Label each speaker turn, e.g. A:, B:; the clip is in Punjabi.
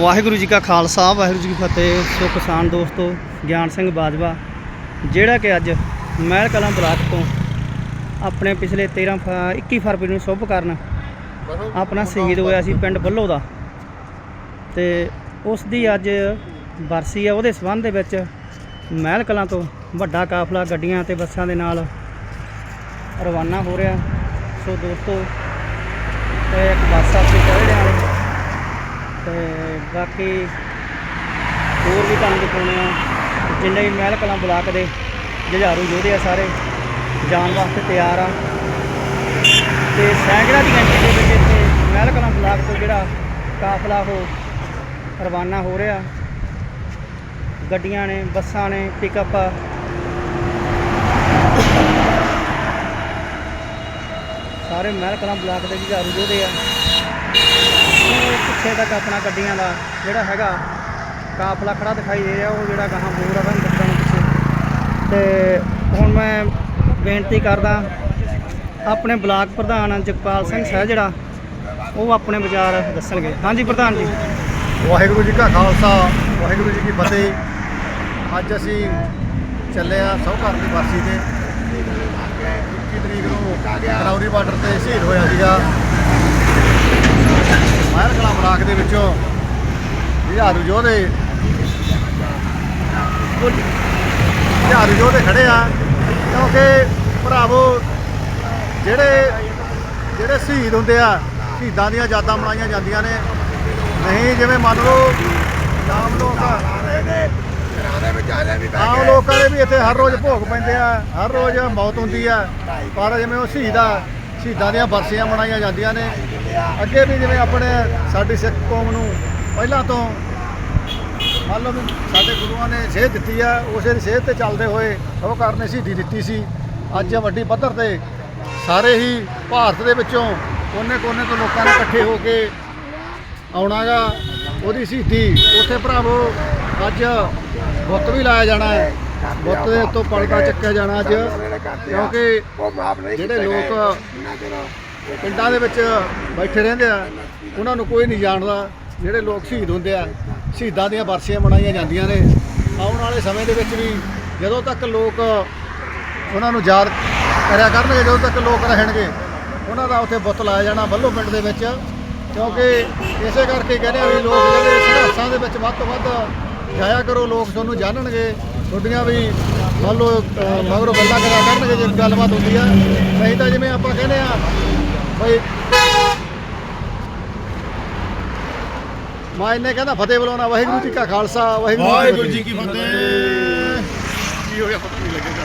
A: ਵਾਹਿਗੁਰੂ ਜੀ ਕਾ ਖਾਲਸਾ, ਵਾਹਿਗੁਰੂ ਜੀ ਕੀ ਫਤਿਹ। ਸੋ ਕਿਸਾਨ ਦੋਸਤੋ, ਗਿਆਨ ਸਿੰਘ ਬਾਜਵਾ, ਜਿਹੜਾ ਕਿ ਅੱਜ ਮਹਿਲ ਕਲਾਂ ਬਲਾਕ ਤੋਂ ਆਪਣੇ ਪਿਛਲੇ 13 ਫ- 21 ਫਰਵਰੀ ਨੂੰ ਸ਼ੁਭ ਕਰਨ ਆਪਣਾ ਸ਼ਹੀਦ ਹੋਇਆ ਸੀ ਪਿੰਡ ਬੱਲੋ ਦਾ। ਤੇ ਉਸ ਦੀ ਅੱਜ ਬਰਸੀ ਹੈ ਉਹਦੇ ਸਬੰਧ ਦੇ ਵਿੱਚ ਮਹਿਲ ਕਲਾਂ ਤੋਂ ਵੱਡਾ ਕਾਫਲਾ, ਗੱਡੀਆਂ ਤੇ ਬੱਸਾਂ ਦੇ ਨਾਲ ਰਵਾਨਾ ਹੋ ਰਿਹਾ। ਸੋ ਦੋਸਤੋ ਇੱਕ ਬੱਸ ਆਪੇ ਚੜ੍ਹ ਰਿਹਾ ਬਾਕੀ ਹੋਰ ਵੀ ਤੁਹਾਨੂੰ ਦਿਖਾਉਣੇ ਆ। ਜਿੰਨੇ ਵੀ ਮਹਿਲ ਕਲਾਂ ਬਲਾਕ ਦੇ ਜੁਝਾਰੂ ਯੋਧੇ ਆ ਸਾਰੇ, ਜਾਣ ਵਾਸਤੇ ਤਿਆਰ ਆ। ਤੇ ਸੈਂਕੜਾ ਦੀ ਗਿਣਤੀ ਦੇ ਵਿੱਚ ਇੱਥੇ ਮਹਿਲ ਕਲਾਂ ਬਲਾਕ ਤੋਂ ਜਿਹੜਾ ਕਾਫਲਾ ਉਹ ਰਵਾਨਾ ਹੋ ਰਿਹਾ। ਗੱਡੀਆਂ ਨੇ, ਬੱਸਾਂ ਨੇ ਪਿਕਅਪ ਸਾਰੇ ਮਹਿਲ ਕਲਾਂ ਬਲਾਕ ਦੇ ਜੁਝਾਰੂ ਯੋਧੇ ਆ। ਪਿੱਛੇ ਤੱਕ ਆਪਣਾ ਗੱਡੀਆਂ ਦਾ ਜਿਹੜਾ ਹੈਗਾ ਕਾਫਲਾ ਖੜਾ ਦਿਖਾਈ ਦੇ ਰਿਹਾ ਉਹ ਜਿਹੜਾ ਗਾਹਾਂ ਬੋਰ ਆ ਤੁਹਾਨੂੰ ਦੱਸਦਾ ਪਿੱਛੇ। ਤੇ ਹੁਣ ਮੈਂ ਬੇਨਤੀ ਕਰਦਾ ਆਪਣੇ ਬਲਾਕ ਪ੍ਰਧਾਨ ਜਗਪਾਲ ਸਿੰਘ ਸਹਿ ਜਿਹੜਾ ਉਹ ਆਪਣੇ ਵਿਚਾਰ ਦੱਸਣਗੇ। ਹਾਂਜੀ ਪ੍ਰਧਾਨ ਜੀ।
B: ਵਾਹਿਗੁਰੂ ਜੀ ਕਾ ਖਾਲਸਾ ਵਾਹਿਗੁਰੂ ਜੀ ਕੀ ਫਤਿਹ। ਅੱਜ ਅਸੀਂ ਚੱਲੇ ਆ ਸਹੁਕਾਰ ਦੀ ਬਰਸੀ ਤੇ। 21 ਤਰੀਕ ਨੂੰ ਕਰੌਰੀ ਬਾਰਡਰ ਤੇ ਸ਼ਹੀਦ ਹੋਇਆ ਸੀਗਾ। ਬਲਾਕ ਦੇ ਵਿੱਚੋਂ। ਹਜ਼ਾਰੂ ਯੋਧੇ ਹਜ਼ਾਰੂ ਯੋਧੇ ਖੜੇ ਆ। ਕਿਉਂਕਿ ਭਰਾਵੋ, ਜਿਹੜੇ ਜਿਹੜੇ ਸ਼ਹੀਦ ਹੁੰਦੇ ਆ, ਸ਼ਹੀਦਾਂ ਦੀਆਂ ਯਾਦਾਂ ਮਨਾਈਆਂ ਜਾਂਦੀਆਂ ਨੇ। ਨਹੀਂ, ਜਿਵੇਂ ਮੰਨ ਲਓ, ਆਮ ਲੋਕ ਆਮ ਲੋਕਾਂ ਦੇ ਵੀ ਇੱਥੇ ਹਰ ਰੋਜ਼ ਭੋਗ ਪੈਂਦੇ ਆ। ਹਰ ਰੋਜ਼ ਮੌਤ ਹੁੰਦੀ ਆ। ਪਰ ਜਿਵੇਂ ਉਹ ਸ਼ਹੀਦ ਆ, ਸ਼ਹੀਦਾਂ ਦੀਆਂ ਬਰਸੀਆਂ ਮਨਾਈਆਂ ਜਾਂਦੀਆਂ ਨੇ। ਅੱਗੇ ਵੀ ਜਿਵੇਂ ਆਪਣੇ ਸਾਡੀ ਸਿੱਖ ਕੌਮ ਨੂੰ ਪਹਿਲਾਂ ਤੋਂ ਮੰਨ ਲਓ ਵੀ ਸਾਡੇ ਗੁਰੂਆਂ ਨੇ ਸੇਧ ਦਿੱਤੀ ਆ, ਉਸੇ ਦੀ ਸੇਧ ਤੇ ਚੱਲਦੇ ਹੋਏ ਉਹ ਕਰਨੇ ਸ਼ਹੀਦੀ ਦਿੱਤੀ ਸੀ। ਅੱਜ ਵੱਡੀ ਪੱਧਰ ਤੇ ਸਾਰੇ ਹੀ ਭਾਰਤ ਦੇ ਵਿੱਚੋਂ ਕੋਨੇ-ਕੋਨੇ ਤੋਂ ਲੋਕਾਂ ਨੇ ਇਕੱਠੇ ਹੋ ਕੇ ਆਉਣਾਗਾ ਉਹਦੀ ਸ਼ਹੀਦੀ ਉੱਥੇ ਭਰਾਵੋ, ਅੱਜ ਬੁੱਤ ਵੀ ਲਾਇਆ ਜਾਣਾ ਹੈ। ਬੁੱਤ ਦੇ ਉੱਤੋਂ ਪਲਕਾ ਚੱਕਿਆ ਜਾਣਾ ਅੱਜ। ਕਿਉਂਕਿ ਜਿਹੜੇ ਲੋਕ ਪਿੰਡਾਂ ਦੇ ਵਿੱਚ ਬੈਠੇ ਰਹਿੰਦੇ ਆ, ਉਹਨਾਂ ਨੂੰ ਕੋਈ ਨਹੀਂ ਜਾਣਦਾ ਜਿਹੜੇ ਲੋਕ ਸ਼ਹੀਦ ਹੁੰਦੇ ਆ। ਸ਼ਹੀਦਾਂ ਦੀਆਂ ਬਰਸੀਆਂ ਮਨਾਈਆਂ ਜਾਂਦੀਆਂ ਨੇ। ਆਉਣ ਵਾਲੇ ਸਮੇਂ ਦੇ ਵਿੱਚ ਵੀ ਜਦੋਂ ਤੱਕ ਲੋਕ ਉਹਨਾਂ ਨੂੰ ਯਾਦ ਕਰਿਆ ਕਰਨਗੇ, ਜਦੋਂ ਤੱਕ ਲੋਕ ਰਹਿਣਗੇ, ਉਹਨਾਂ ਦਾ ਉੱਥੇ ਬੁੱਤ ਲਾਇਆ ਜਾਣਾ ਬੱਲੋ ਪਿੰਡ ਦੇ ਵਿੱਚ। ਕਿਉਂਕਿ ਇਸੇ ਕਰਕੇ ਕਹਿੰਦੇ ਆ ਵੀ ਲੋਕ ਜਿਹੜੇ ਸੰਘਰਸ਼ਾਂ ਦੇ ਵਿੱਚ ਵੱਧ ਤੋਂ ਵੱਧ ਜਾਇਆ ਕਰੋ, ਲੋਕ ਤੁਹਾਨੂੰ ਜਾਣਨਗੇ। ਤੁਹਾਡੀਆਂ ਵੀ ਮੰਨ ਲਓ ਮਗਰੋਂ ਗੱਲਾਂ ਕਰਿਆ ਕਰਨਗੇ ਜੇ ਗੱਲਬਾਤ ਹੁੰਦੀ ਆ। ਨਹੀਂ ਤਾਂ ਜਿਵੇਂ ਆਪਾਂ ਕਹਿੰਦੇ ਆ ਬਈ। ਮੈਂ ਇਹਨੇ ਕਹਿੰਦਾ ਫਤਿਹ ਬੁਲਾਉਣਾ ਵਾਹਿਗੁਰੂ ਜੀ ਕਾ ਖਾਲਸਾ
C: ਵਾਹਿਗੁਰੂ ਜੀ ਕੀ ਫਤਿਹ। ਕੀ ਹੋਇਆ ਪਤਾ ਨਹੀਂ ਦਾ